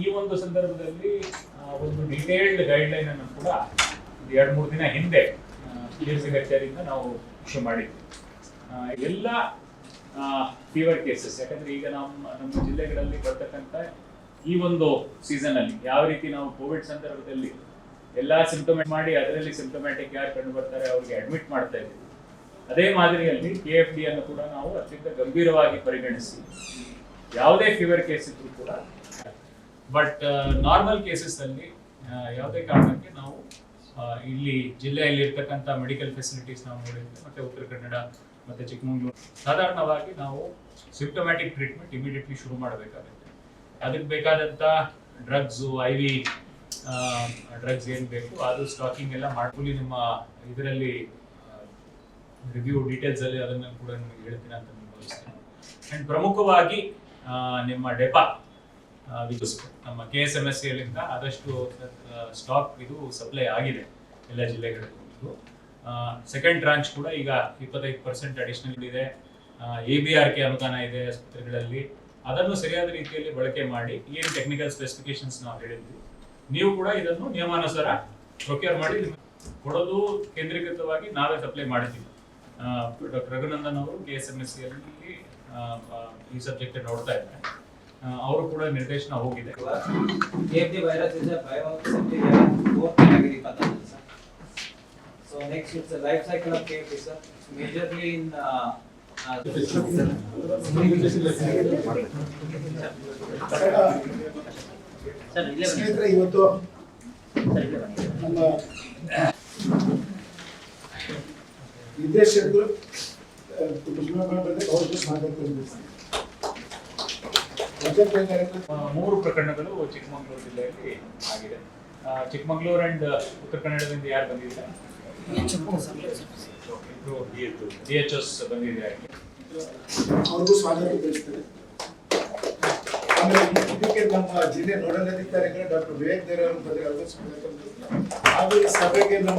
ಈ ಒಂದು ಸಂದರ್ಭದಲ್ಲಿ ಒಂದು ಒಂದು ಗೈಡ್ ಲೈನ್ ಅನ್ನು ಕೂಡ ಎರಡು ಮೂರು ದಿನ ಹಿಂದೆ ಸಿ ಕಚೇರಿಯಿಂದ ನಾವು ಇಶ್ಯೂ ಮಾಡಿದ್ವಿ. ಎಲ್ಲ ಫೀವರ್ ಕೇಸಸ್ ಯಾಕಂದ್ರೆ ಈಗ ನಮ್ಮ ನಮ್ಮ ಜಿಲ್ಲೆಗಳಲ್ಲಿ ಬರ್ತಕ್ಕಂಥ ಈ ಒಂದು ಸೀಸನ್ ಅಲ್ಲಿ ಯಾವ ರೀತಿ ನಾವು ಕೋವಿಡ್ ಸಂದರ್ಭದಲ್ಲಿ ಎಲ್ಲ ಸಿಂಪ್ಟೊಮೆಟ್ ಮಾಡಿ ಅದರಲ್ಲಿ ಸಿಂಪ್ಟೊಮ್ಯಾಟಿಕ್ ಯಾರು ಕಂಡು ಬರ್ತಾರೆ ಅವ್ರಿಗೆ ಅಡ್ಮಿಟ್ ಮಾಡ್ತಾ ಇದ್ದೀವಿ. ಅದೇ ಮಾದರಿಯಲ್ಲಿ ಕೆ ಎಫ್ ಡಿ ಅನ್ನು ಕೂಡ ನಾವು ಅತ್ಯಂತ ಗಂಭೀರವಾಗಿ ಪರಿಗಣಿಸಿ, ಯಾವುದೇ ಫೀವರ್ ಕೇಸ್ ಇದ್ರೂ ಕೂಡ ಬಟ್ ನಾರ್ಮಲ್ ಕೇಸಸ್ ಅಲ್ಲಿ ಆ, ಯಾವುದೇ ಕಾರಣಕ್ಕೆ ನಾವು ಇಲ್ಲಿ ಜಿಲ್ಲೆಯಲ್ಲಿ ಇರ್ತಕ್ಕಂಥ ಮೆಡಿಕಲ್ ಫೆಸಿಲಿಟೀಸ್ ನಾವು ನೋಡಿದ್ವಿ ಮತ್ತೆ ಉತ್ತರ ಕನ್ನಡ ಮತ್ತೆ ಚಿಕ್ಕಮಗಳೂರು ಸಾಧಾರಣವಾಗಿ ನಾವು ಸಿಂಪ್ಟಮ್ಯಾಟಿಕ್ ಟ್ರೀಟ್ಮೆಂಟ್ ಇಮಿಡಿಯೇಟ್ಲಿ ಶುರು ಮಾಡಬೇಕಾಗುತ್ತೆ. ಅದಕ್ಕೆ ಬೇಕಾದಂಥ ಡ್ರಗ್ಸು ಐ ವಿ ಡ್ರಗ್ಸ್ ಏನು ಬೇಕು ಅದು ಸ್ಟಾಕಿಂಗ್ ಎಲ್ಲ ಮಾಡ್ಕೊಳ್ಳಿ ನಿಮ್ಮ ಇದರಲ್ಲಿ ರಿವ್ಯೂ ಡೀಟೇಲ್ಸ್ ಅಲ್ಲಿ ಅದನ್ನ ಕೂಡ ನಿಮಗೆ ಹೇಳ್ತೀನಿ ಅಂತ ಭಾವಿಸ್ತೇನೆ. ಅಂಡ್ ಪ್ರಮುಖವಾಗಿ ನಿಮ್ಮ ಡೆಪಾ ನಮ್ಮ ಕೆ ಎಸ್ ಎಂ ಎಸ್ ಸಿಯಲ್ಲಿಂದ ಆದಷ್ಟು ಸ್ಟಾಕ್ ಇದು ಸಪ್ಲೈ ಆಗಿದೆ ಎಲ್ಲ ಜಿಲ್ಲೆಗಳಿಗೂ ಸೆಕೆಂಡ್ ಟ್ರಾಂಚ್ ಕೂಡ ಈಗ ಇಪ್ಪತ್ತೈದು ಪರ್ಸೆಂಟ್ ಅಡಿಷನಲ್ ಇದೆ. ಎ ಬಿ ಆರ್ ಕೆ ಅನುದಾನ ಇದೆ ಆಸ್ಪತ್ರೆಗಳಲ್ಲಿ. ಅದನ್ನು ಸರಿಯಾದ ರೀತಿಯಲ್ಲಿ ಬಳಕೆ ಮಾಡಿ ಏನು ಟೆಕ್ನಿಕಲ್ ಸ್ಪೆಸಿಫಿಕೇಶನ್ಸ್ ನಾವು ಹೇಳಿದ್ವಿ. ನೀವು ಕೂಡ ಇದನ್ನು ನಿಯಮಾನುಸಾರ ಪ್ರೊಕ್ಯೂರ್ ಮಾಡಿ ಕೊಡೋದು ಕೇಂದ್ರೀಕೃತವಾಗಿ ನಾವೇ ಸಪ್ಲೈ ಮಾಡಿದ್ದೀವಿ ಡಾಕ್ಟರ್ ರಘುನಂದನ್ ಅವರು ಕೆ ಎಸ್ ಎಂ ಎಸ್ ಸಿಯಲ್ಲಿ ಈ ಸಬ್ಜೆಕ್ಟ್ ನೋಡ್ತಾ ಇದ್ದಾರೆ. ಅವರು ಕೂಡ ನಿರ್ದೇಶನ ಹೋಗಿದೆ KFD virus is a biosecure fourth category pathogen, sir. So next it's the life cycle of KFD, sir. It's majorly in uh, uh, ಸ್ನೇಹಿತರೆ ಇವತ್ತು ನಮ್ಮ ನಿರ್ದೇಶಕರು ಆ, ಚುನಾವಣೆ ಬಂದಾಗ ಅವ್ರಿಗೂ ಸ್ವಾಗತ ಮೂರು ಪ್ರಕರಣಗಳು ಚಿಕ್ಕಮಗಳೂರು ಜಿಲ್ಲೆಯಲ್ಲಿ ಆಗಿದೆ. ಚಿಕ್ಕಮಗಳೂರು ಅಂಡ್ ಉತ್ತರ ಕನ್ನಡದಿಂದ ಯಾರು ಬಂದಿದ್ದಾರೆ? ಡಿ ಎಚ್ ಎಸ್ ಬಂದಿದೆ ಅವ್ರಿಗೂ ಸ್ವಾಗತ ತಿಳಿಸ್ತಾರೆ ಆಮೇಲೆ ಇದಕ್ಕೆ ನಮ್ಮ ಜಿಲ್ಲೆ ನೋಡಲ್ ಡಾಕ್ಟರ್ ವಿವೇಕ್ ದೇವ್ ಅವರು ಬಂದಿರೋ ಅವ್ರಿಗೂ ಸ್ವಾಗತ ಹಾಗೂ ಸಭೆಗೆ ನಮ್ಮ